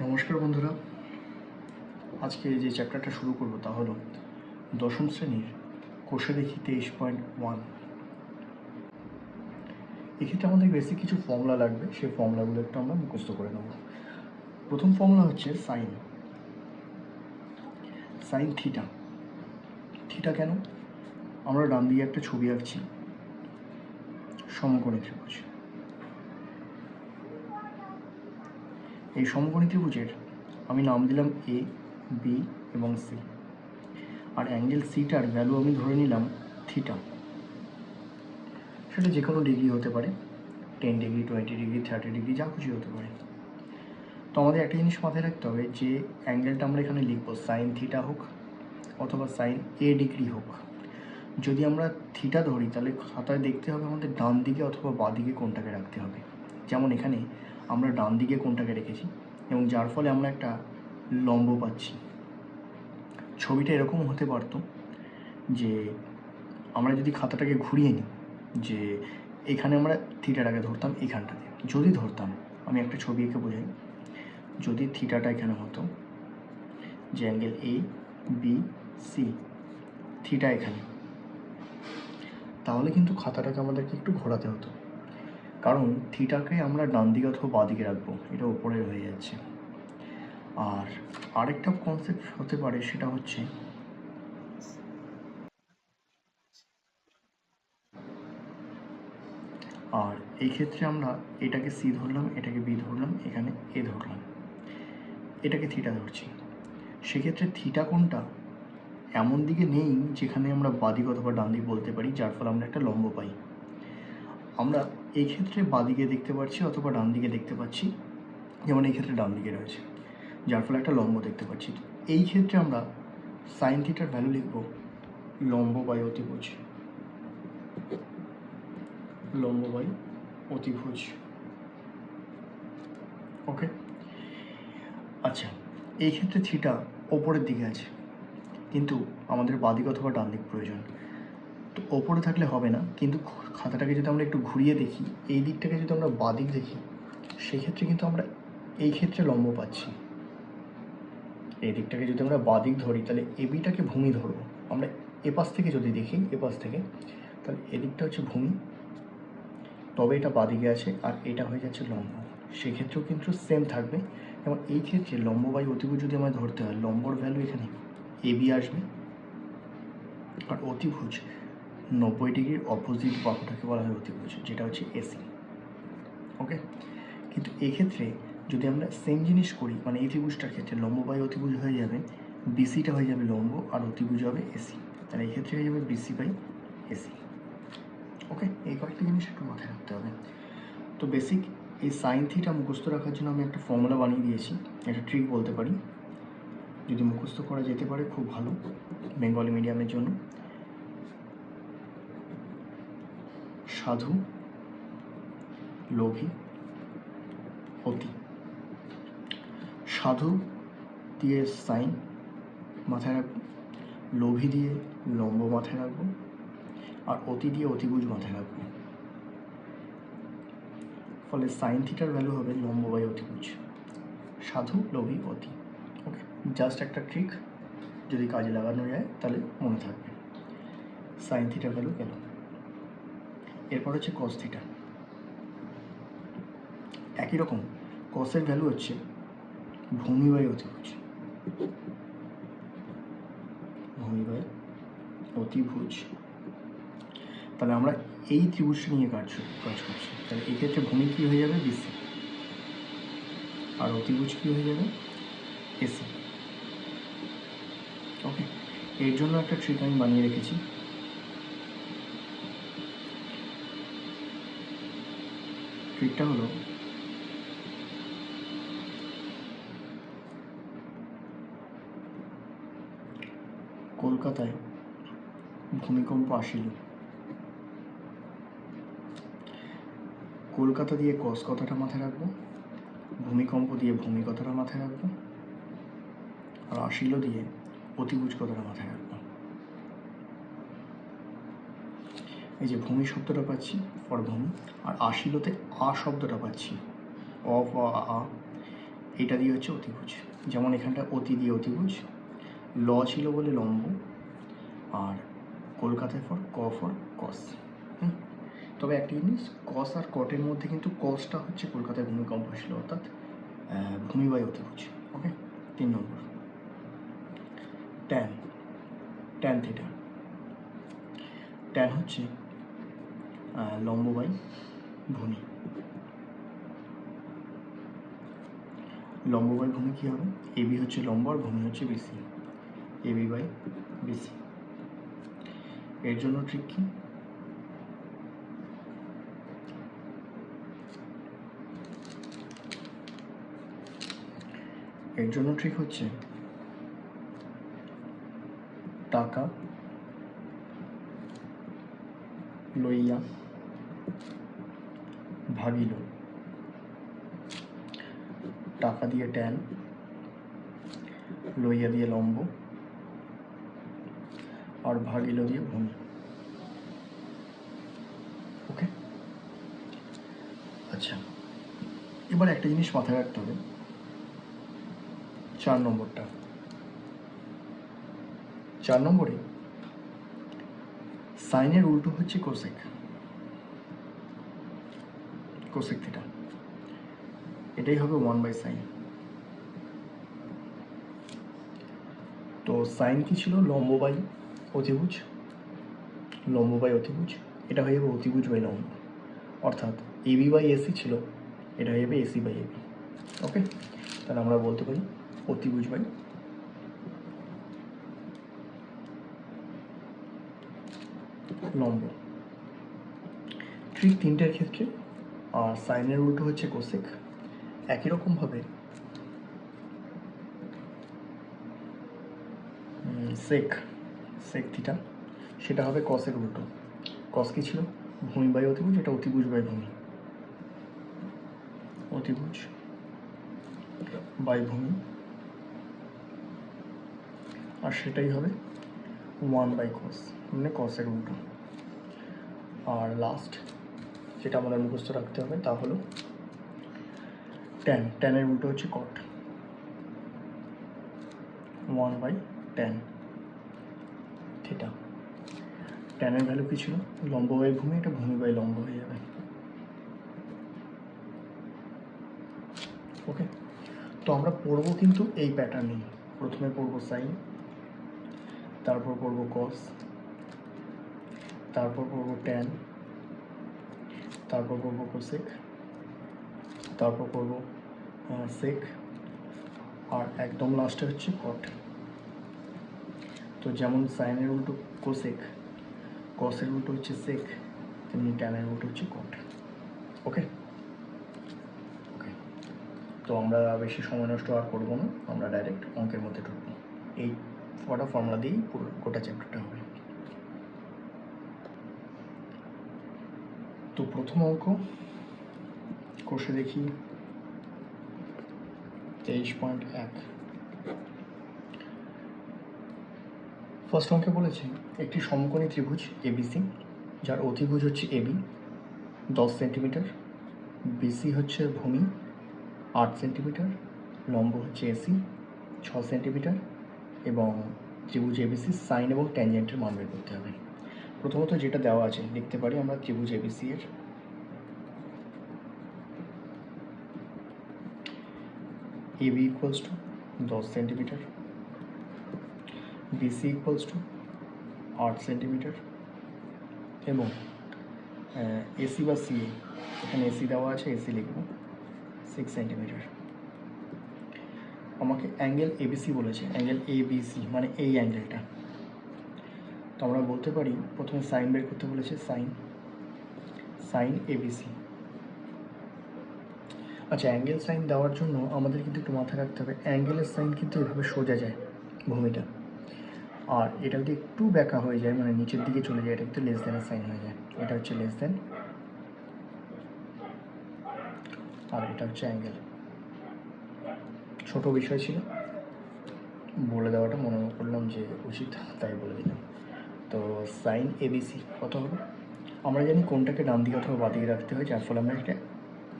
নমস্কার বন্ধুরা। আজকে যে চ্যাপ্টারটা শুরু করব তা হলো দশম শ্রেণির কোষে দেখি তেইশ পয়েন্ট ওয়ান। এক্ষেত্রে আমাদের বেসিক কিছু ফর্মুলা লাগবে, সেই ফর্মুলাগুলো একটু আমরা মুখস্থ করে নেব। প্রথম ফর্মুলা হচ্ছে সাইন। Sine theta. থিটা কেন? আমরা ডান দিকে একটা ছবি আঁকছি, সমকোণী ত্রিভুজ। এই সমকোণী ত্রিভুজের আমি নাম দিলাম এ বি এবং সি আর অ্যাঙ্গেল সিটার ভ্যালু আমি ধরে নিলাম থিটা সেটা যে কোনো ডিগ্রি হতে পারে ten degree twenty degree thirty degree যা খুশি হতে পারে। তো আমাদের একটা জিনিস মাথায় রাখতে হবে যে অ্যাঙ্গেলটা আমরা এখানে লিখব সাইন থিটা হোক অথবা সাইন এ ডিগ্রি হোক। যদি আমরা থিটা ধরি তাহলে খাতায় দেখতে হবে আমাদের ডান দিকে অথবা বাঁ দিকে কোনটাকে রাখতে হবে। যেমন এখানে আমরা ডান দিকে কোনটাকে রেখেছি এবং যার ফলে আমরা একটা লম্ব পাচ্ছি। ছবিটা এরকম হতে পারতো যে আমরা যদি খাতাটাকে ঘুরিয়ে নিই যে এখানে আমরা থিটাটাকে ধরতাম এইখানটাতে যদি ধরতাম, আমি একটা ছবি এঁকে বোঝাই। যদি থিটাটা এখানে হতো যে angle A B C theta এখানে, তাহলে কিন্তু খাতাটাকে আমাদেরকে একটু ঘোরাতে হতো। কারণ থিটাকে আমরা ডান দিকে অথবা বাঁ দিকে রাখব, এটা ওপরে হয়ে যাচ্ছে। আর আরেকটা কনসেপ্ট হতে পারে সেটা হচ্ছে আর এই ক্ষেত্রে আমরা এটাকে সি ধরলাম, এটাকে বি ধরলাম, এখানে এ ধরলাম। এটাকে থিটা ধরছি। সেক্ষেত্রে থিটা কোনটা? এমন দিকে নেই যেখানে আমরা বাদিক অথবা ডান দিক বলতে পারি, যার ফলে আমরা একটা লম্ব পাই। আমরা এই ক্ষেত্রে বাঁদিকে দেখতে পাচ্ছি অথবা ডান দিকে দেখতে পাচ্ছি। যেমন এই ক্ষেত্রে ডান দিকে রয়েছে, যার ফলে একটা লম্ব দেখতে পাচ্ছি। তো এই ক্ষেত্রে আমরা সাইন থিটার ভ্যালু লিখব লম্ব বাই অতিভুজ। লম্ব বাই অতিভুজ। ওকে আচ্ছা এই ক্ষেত্রে থিটা ওপরের দিকে আছে, কিন্তু আমাদের বাদিক অথবা ডান দিক প্রয়োজন। ওপরে থাকলে হবে না, কিন্তু খাতাটাকে যদি আমরা একটু ঘুরিয়ে দেখি, এই দিকটাকে যদি আমরা বাদিক দেখি, সেক্ষেত্রে কিন্তু আমরা এই ক্ষেত্রে লম্ব পাচ্ছি। এই দিকটাকে যদি আমরা বাদিক ধরি, তাহলে এবিটাকে ভূমি ধরবো। আমরা এপাশ থেকে যদি দেখি, এপাশ থেকে, তাহলে এদিকটা হচ্ছে ভূমি, তবে এটা বাদিকে আছে আর এটা হয়ে যাচ্ছে লম্ব। সেক্ষেত্রেও কিন্তু সেম থাকবে। এবং এই ক্ষেত্রে লম্ব বাই অতিভুজ যদি আমায় ধরতে হয়, লম্বর ভ্যালু এখানে এবি আসবে। আর অতিভুজ নব্বই ডিগ্রির অপোজিট বাহুটাকে বলা হয় অতিভুজ যেটা হচ্ছে এসি ওকে কিন্তু এক্ষেত্রে যদি আমরা সেম জিনিস করি মানে এই ত্রিভুজটার ক্ষেত্রে লম্ব বাই অতিভুজ হয়ে যাবে বিসিটা হয়ে যাবে লম্ব আর অতিভুজ হবে এসি তাহলে এই ক্ষেত্রে হয়ে যাবে বিসি বাই এসি ওকে এই কয়েকটা জিনিস একটু মাথায় রাখতে হবে। তো বেসিক এই সাইন থিটা মুখস্থ রাখার জন্য আমি একটা ফর্মুলা বানিয়ে দিয়েছি একটা ট্রিক বলতে পারি। যদি মুখস্থ করা যেতে পারে, খুব ভালো বেঙ্গলি মিডিয়ামের জন্য। সাধু, লোভী, অতি। সাধু দিয়ে সাইন মাথায় রাখব, লোভী দিয়ে লম্ব মাথায় রাখব, আর অতি দিয়ে অতিভুজ মাথায় রাখব। ফলে সাইন থিটার ভ্যালু হবে লম্ব বাই অতিভুজ। সাধু, লোভী, অতি। ওকে জাস্ট একটা ট্রিক যদি কাজে লাগানো যায়, তাহলে মনে থাকবে। সাইন থিটার ভ্যালু গেল এরপর হচ্ছে কস থিটা একই রকম কসের ভ্যালু হচ্ছে ভূমি বাই অতিভুজ ভূমি বাই অতিভুজ তাহলে আমরা এই ত্রিভুজটা নিয়ে কাজ কাজ করছি। তাহলে এই ক্ষেত্রে ভূমি কী হয়ে যাবে? বিসি আর অতিভুজ কী হয়ে যাবে? এসি ওকে এর জন্য একটা ট্রিক আমি বানিয়ে রেখেছি। ট্রিকটা হলো কলকাতায় ভূমিকম্প আসিল। কলকাতা দিয়ে কস কথাটা মাথায় রাখব, ভূমিকম্প দিয়ে ভূমি কথাটা মাথায় রাখব, আর আসিল দিয়ে অতিভুজ কথাটা মাথায় রাখব। এই যে ভূমি শব্দটা পাচ্ছি ফর ভূমি, আর আসিলতে আ শব্দটা পাচ্ছি অ ফ আ এটা দিয়ে হচ্ছে অতিভুজ। যেমন এখানটা অতি দিয়ে অতিভুজ, ল ছিল বলে লম্ব, আর কলকাতায় ফর ক ফর কস তবে একটা জিনিস কস আর কটের মধ্যে কিন্তু কসটা হচ্ছে কলকাতায় ভূমিকম্প ছিল, অর্থাৎ ভূমিবায়ু অতিভুজ ওকে তিন নম্বর। ট্যান ট্যান থিটা ট্যান হচ্ছে আহ, লম্ব বাই ভূমি। লম্ব বাই ভূমি কী হবে? এবি হচ্ছে লম্ব আর ভূমি হচ্ছে বিসি এবি বাই বিসি এর জন্য ট্রিক কি? এর জন্য ট্রিক হচ্ছে টাকা লইয়া ভাগিল টাকা দিয়ে ট্যান, লইয়া দিয়ে লম্ব, আর ভাগিল দিয়ে ভূমি ওকে? আচ্ছা এবার একটা জিনিস মাথায় রাখতে হবে। চার নম্বরটা। চার নম্বরে সাইনের উল্টো হচ্ছে কোসেক। কোসেক থিটা এটাই হবে ওয়ান বাই সাইন তো সাইন কি ছিল? লম্ব বাই অতিভুজ। লম্ব বাই অতিভুজ। এটা হয়ে যাবে অতিভুজ বাই লম্ব। অর্থাৎ এবি বাই এসি ছিল। এটা হয়ে যাবে এসি বাই এবি ওকে তাহলে আমরা বলতে পারি অতিভুজ বাই লম্ব। ঠিক তিনটার ক্ষেত্রে আর সাইনের উল্টো হচ্ছে কোসেক একই রকমভাবে সেক সেক থিটা সেটা হবে কসের উল্টো কস কি ছিল? ভূমি বাই অতিভুজ, এটা অতিভুজ বাই ভূমি। অতিভুজ বাই ভূমি। আর সেটাই হবে ওয়ান বাই কস মানে কসের উল্টো আর লাস্ট যেটা আমাদের মুখস্থ রাখতে হবে, তা হলো ট্যান ট্যানের উল্টো হচ্ছে cot one by tan theta ট্যানের value কী ছিল? লম্ব বাই ভূমি, এটা ভূমি বাই লম্ব হয়ে যাবে। ওকে তো আমরা পড়ব কিন্তু এই প্যাটার্নেই প্রথমে পড়ব সাইন তারপর পড়ব কস তারপর পড়ব ট্যান তারপর করব কোসেক তারপর পড়ব সেক আর একদম লাস্টে হচ্ছে কট তো যেমন সাইনের উল্টো কোসেক কসের উল্টো হচ্ছে সেক তেমনি ট্যানের উল্টো হচ্ছে কট ওকে ওকে তো আমরা বেশি সময় নষ্ট আর করব না, আমরা ডাইরেক্ট অঙ্কের মধ্যে ঢুকবো। এই কটা ফর্মুলা দিয়েই পুরো গোটা চ্যাপ্টারটা হবে। তো প্রথম অঙ্ক। কষে দেখি। তেইশ পয়েন্ট এক। ফার্স্ট অঙ্কে বলেছে, একটি সমকোণী ত্রিভুজ এবিসি যার অতিভুজ হচ্ছে এবি দশ সেন্টিমিটার। বিসি হচ্ছে ভূমি, আট সেন্টিমিটার। লম্ব হচ্ছে এসি ছ সেন্টিমিটার। এবং ত্রিভুজ এবিসি সাইন এবং ট্যানজেন্টের মান বের করতে হবে। প্রথমত যেটা দেওয়া আছে, লিখতে পারি আমরা ত্রিভুজ এবিসি এর। এবি ইকুয়ালস টু দশ সেন্টিমিটার বিসি ইকুয়ালস টু আট সেন্টিমিটার এবং এসি বা সিএ এখানে এসি দেওয়া আছে এসি লিখব সিক্স সেন্টিমিটার আমাকে অ্যাঙ্গেল এবিসি বলেছে অ্যাঙ্গেল এবিসি মানে এই অ্যাঙ্গেলটা তো আমরা বলতে পারি, প্রথমে সাইন বের করতে বলেছে সাইন সাইন এবিসি। আচ্ছা অ্যাঙ্গেল সাইন দেওয়ার জন্য আমাদের কিন্তু একটু মাথায় রাখতে হবে, অ্যাঙ্গেলের সাইন কিন্তু এভাবে সোজা যায় ভূমিটা। আর এটা যদি একটু ব্যাকা হয়ে যায় মানে নিচের দিকে চলে যায়, এটা কিন্তু লেস দেনের সাইন হয়ে যায়। এটা হচ্ছে লেস দেন আর এটা হচ্ছে অ্যাঙ্গেল। ছোট বিষয় ছিল, বলে দেওয়াটা মনে করলাম যে উচিত, তাই বলে দিলাম। তো সাইন এবিসি কত হবে? আমরা জানি কোনটাকে ডান দিকে অথবা বাঁ দিকে রাখতে হয়, যার ফলে আমরা এটা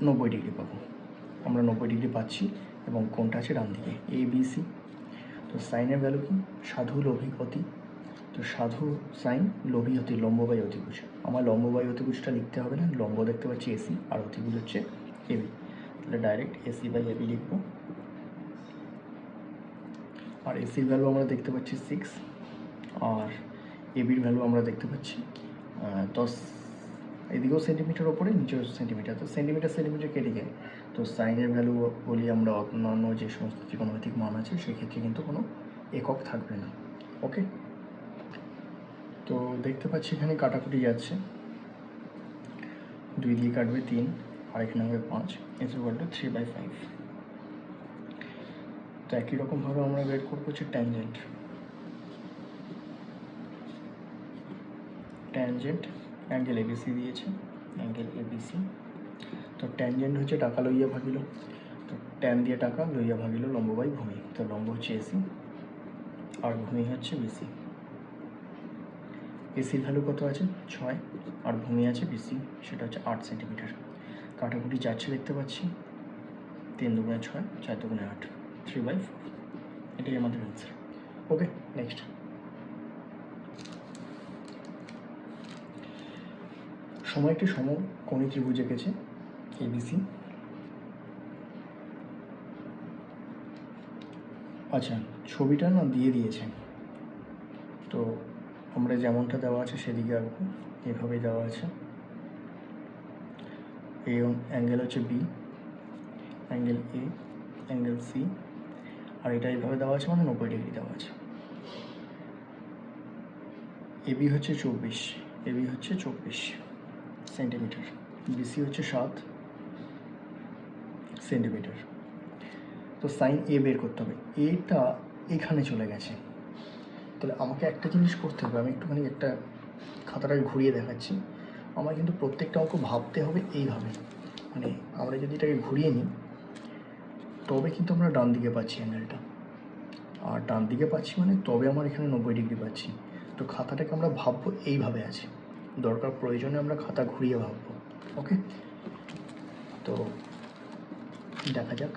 নব্বই ডিগ্রি পাবো। আমরা নব্বই ডিগ্রি পাচ্ছি এবং কোনটা আছে ডান দিকে? এ বি সি তো সাইনের ভ্যালু কি? সাধু লোভী অতি তো সাধু সাইন লোভী অতি লম্ব বাই অতিভুজ। আমার লম্ব বাই অতিভুজটা লিখতে হবে না, লম্ব দেখতে পাচ্ছি এসি আর অতিভুজ হচ্ছে এবি তাহলে ডাইরেক্ট এসি বাই এবি লিখব। আর এসির ভ্যালু আমরা দেখতে পাচ্ছি সিক্স আর এবির ভ্যালু আমরা দেখতে পাচ্ছি দশ এদিকেও সেন্টিমিটার ওপরে নিচেও সেন্টিমিটার তো সেন্টিমিটার সেন্টিমিটার কেটে যায়। তো সাইনের ভ্যালু বলি আমরা অন্যান্য যে সমস্ত ত্রিকোণমিতিক মান আছে, সেক্ষেত্রে কিন্তু কোনো একক থাকবে না। ওকে তো দেখতে পাচ্ছি এখানে কাটাকুটি যাচ্ছে। দুই দিয়ে কাটবে তিন আর এখানে হবে পাঁচ is equal to three by five তো একই রকমভাবে আমরা বের করব হচ্ছে ট্যানজেন্ট ট্যানজেন্ট অ্যাঙ্গেল এবিসি দিয়েছে অ্যাঙ্গেল এবিসি তো ট্যানজেন্ট হচ্ছে টাকা লইয়া ভাগিল। তো ট্যান দিয়ে টাকা লইয়া ভাগিল লম্ব বাই ভূমি। তো লম্ব হচ্ছে এসি আর ভূমি হচ্ছে বিসি এসির ভ্যালু কত আছে? ছয়। আর ভূমি আছে বিসি সেটা হচ্ছে আট সেন্টিমিটার কাটাকুটি যাচ্ছে দেখতে পাচ্ছি। তিন দুগুণে ছয়, চার দুগুণে আট থ্রি বাই ফোর এটাই আমাদের অ্যান্সার ওকে নেক্সট সময় একটি সম কোণী ত্রিভুজ এঁকেছে এবিসি আচ্ছা ছবিটা না দিয়ে দিয়েছে। তো আমরা যেমনটা দেওয়া আছে সেদিকে আঁকবো এভাবেই দেওয়া আছে। এই অ্যাঙ্গেল হচ্ছে B angle A angle C আর এটা এইভাবে দেওয়া আছে মানে নব্বই ডিগ্রি দেওয়া আছে। এবি হচ্ছে চব্বিশ এবি হচ্ছে চব্বিশ। সেন্টিমিটার। বিসি হচ্ছে সাত সেন্টিমিটার। তো সাইন এ বের করতে হবে। এটা এখানে চলে গেছে। তাহলে আমাকে একটা জিনিস করতে হবে। আমি একটুখানি একটা খাতাটাকে ঘুরিয়ে দেখাচ্ছি। আমার কিন্তু প্রত্যেকটা অঙ্ক ভাবতে হবে এইভাবে। মানে আমরা যদি এটাকে ঘুরিয়ে নিই, তবে কিন্তু আমরা ডান দিকে পাচ্ছি অ্যাঙ্গেলটা আর ডান দিকে পাচ্ছি মানে তবে আমার এখানে নব্বই ডিগ্রি পাচ্ছি। তো খাতাটাকে আমরা ভাববো এইভাবে আছে। দরকার প্রয়োজনে আমরা খাতা ঘুরিয়ে ভাববো, ওকে? তো দেখা যাক।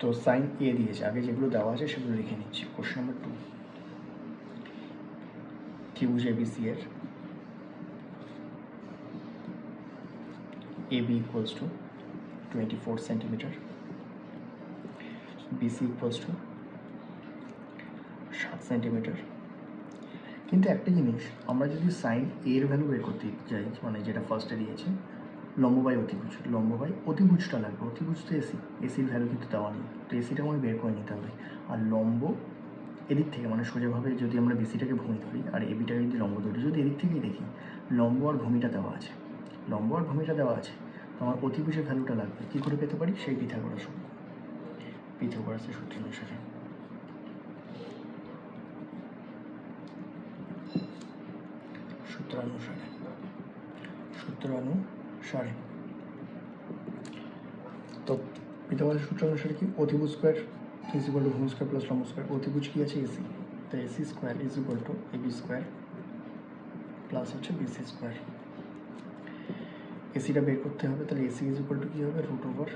তো সাইন এ দিয়েছে, আগে যেগুলো দেওয়া আছে সেগুলো লিখে নিচ্ছি কোশ্চেন নাম্বার টু ত্রিভুজ এবিসি এর? AB equals to 24 centimeter BC equals to সাত সেন্টিমিটার কিন্তু একটা জিনিস, আমরা যদি সাইন এর ভ্যালু বের করতে যাই মানে যেটা ফার্স্টে দিয়েছে, লম্ব বাই অতিভুজ, লম্ব বাই অতিভুজটা লাগবে। অতিভুজ তো এসি এসির ভ্যালু কিন্তু দেওয়া নেই। তো এসিটা আমাকে বের করে নিতে হবে। আর লম্ব এদিক থেকে মানে সোজাভাবে যদি আমরা বিসিটাকে ভূমি ধরি, আর এবিটাকে যদি লম্ব ধরি, যদি এদিক থেকেই দেখি, লম্ব আর ভূমিটা দেওয়া আছে। লম্ব আর ভূমিটা দেওয়া আছে, তো আমার অতিভুজের ভ্যালুটা লাগবে। কী করে পেতে পারি? সেই পিথাগোরাস সূত্র। পিথাগোরাসের সূত্র অনুসারে। সূত্রানুসারে সূত্রানুসারে তো পিথাগোরাসের সূত্র অনুসারে কি অতিভুজ স্কোয়ার ইজ ইকুয়াল টু ভূমি স্কোয়ার প্লাস লম্ব স্কোয়ার অতিভুজ কি আছে? এসি তো AC square is equal to AB square plus হচ্ছে বিসি স্কোয়ার এসিটা বের করতে হবে, তাহলে এসি ইজ ইকুয়াল টু কী হবে? রুট ওভার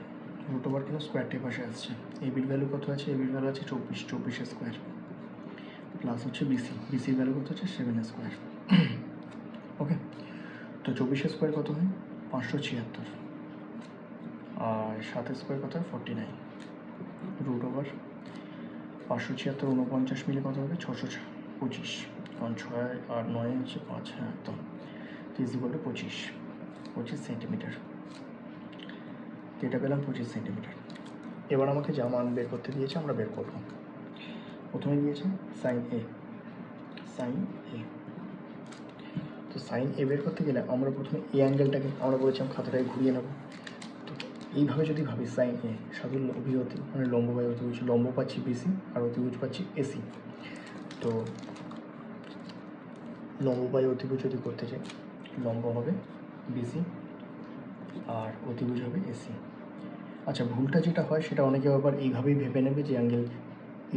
রুট ওভার কেন? স্কোয়ারটির পাশে আসছে। এবির ভ্যালু কত আছে? এবির ভ্যালু আছে চব্বিশ চব্বিশ স্কোয়ার প্লাস হচ্ছে বিসি বিসির ভ্যালু কত হচ্ছে সেভেন স্কোয়ার তো চব্বিশ স্কোয়ার কত হয়? পাঁচশো ছিয়াত্তর। আর সাত স্কোয়ার কত হয়? ফর্টি নাইন রুট ওভার পাঁচশো ছিয়াত্তর উনপঞ্চাশ মিলে কত হবে? ছশো পঁচিশ। কারণ ছয় আর নয় হচ্ছে পাঁচ হ্যাঁ একদম। তো ইজ পঁচিশ। পঁচিশ সেন্টিমিটার এটা পেলাম পঁচিশ সেন্টিমিটার এবার আমাকে যা মান বের করতে দিয়েছে, আমরা বের করব। প্রথমে দিয়েছে সাইন এ সাইন এ তো সাইন এ বের করতে গেলে আমরা প্রথমে এ অ্যাঙ্গেলটাকে আমরা বলেছিলাম খাতাটাকে ঘুরিয়ে নেব। তো এইভাবে যদি ভাবি সাইন এ সাধু অভিহতি মানে লম্ব বাই অতিভুজ লম্ব পাচ্ছি বিসি আর অতিভুজ পাচ্ছি এসি। তো লম্ব বাই যদি করতে চাই, লম্ব হবে বিসি আর অতিভুজ হবে এসি। আচ্ছা ভুলটা যেটা হয় সেটা অনেকে আবার এইভাবেই ভেবে নেবে যে অ্যাঙ্গেল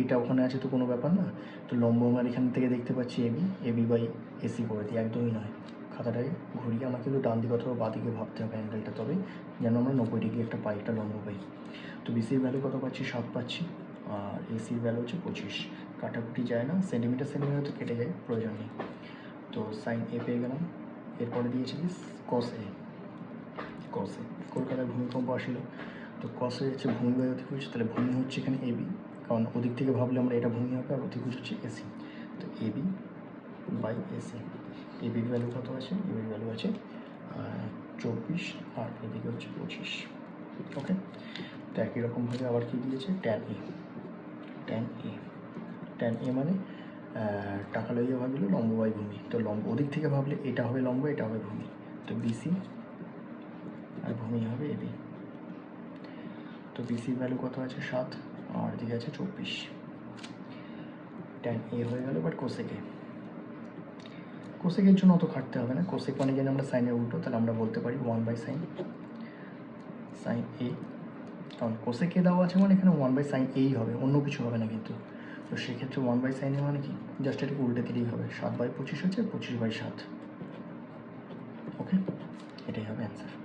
এটা ওখানে আছে তো কোনো ব্যাপার না। তো লম্ব আমার এখান থেকে দেখতে পাচ্ছি এবি। এবি বাই এসি করে দিই একদমই নয়। খাতাটাকে ঘুরিয়ে আমাকে কিন্তু ডান দিকে অথবা বাঁ দিকে ভাবতে হবে অ্যাঙ্গেলটা তবে, যেন আমরা নব্বই ডিগ্রি একটা পাই একটা লম্ব পাই। তো বিসির ভ্যালু কত পাচ্ছি? সাত পাচ্ছি। আর এসির ভ্যালু হচ্ছে পঁচিশ। কাটাকুটি যায় না সেন্টিমিটার সেন্টিমিটার তো কেটে যায়, প্রয়োজন নেই। তো সাইন এ পেয়ে গেলাম। এরপরে দিয়েছি কস এ কস এ কলকাতায় ভূমিকম্প আসিল। তো কস হচ্ছে ভূমি বাই অধিভুজ তাহলে ভূমি হচ্ছে এখানে এ বি কারণ ওদিক থেকে ভাবলে আমরা এটা ভূমি হবে আর অধিভুজ হচ্ছে এসি তো এবি বাই এসি এ বির ভ্যালু কত আছে? এ বির ভ্যালু আছে চব্বিশ আর এদিকে হচ্ছে পঁচিশ। ওকে তো একই রকমভাবে আবার কি দিয়েছে? Tan A tan A tan A মানে টাকা লইয়া ভাবলে লম্ব বাই ভূমি। তো লম্ব, ওদিক থেকে ভাবলে এটা হবে লম্ব, এটা হবে ভূমি। তো বিসি আর ভূমি হবে এবি তো বিসির ভ্যালু কত আছে? সাত। আর এদিকে আছে চব্বিশ। ট্যান এ হয়ে গেল বাট কোসেকে। কোসেকের জন্য অত খাটতে হবে না। কোসেক মানে যেন আমরা সাইনের উল্টো, তাহলে আমরা বলতে পারি one by sine sine A কারণ কোসেকে দেওয়া আছে মানে এখানে ওয়ান বাই সাইন এই হবে, অন্য কিছু হবে না কিন্তু। তো সেক্ষেত্রে ওয়ান বাই সাইন মানে কি? জাস্ট এটাকে উল্টে দিলেই হবে। সাত বাই পঁচিশ হচ্ছে পঁচিশ বাই সাত। ওকে এটাই হবে অ্যান্সার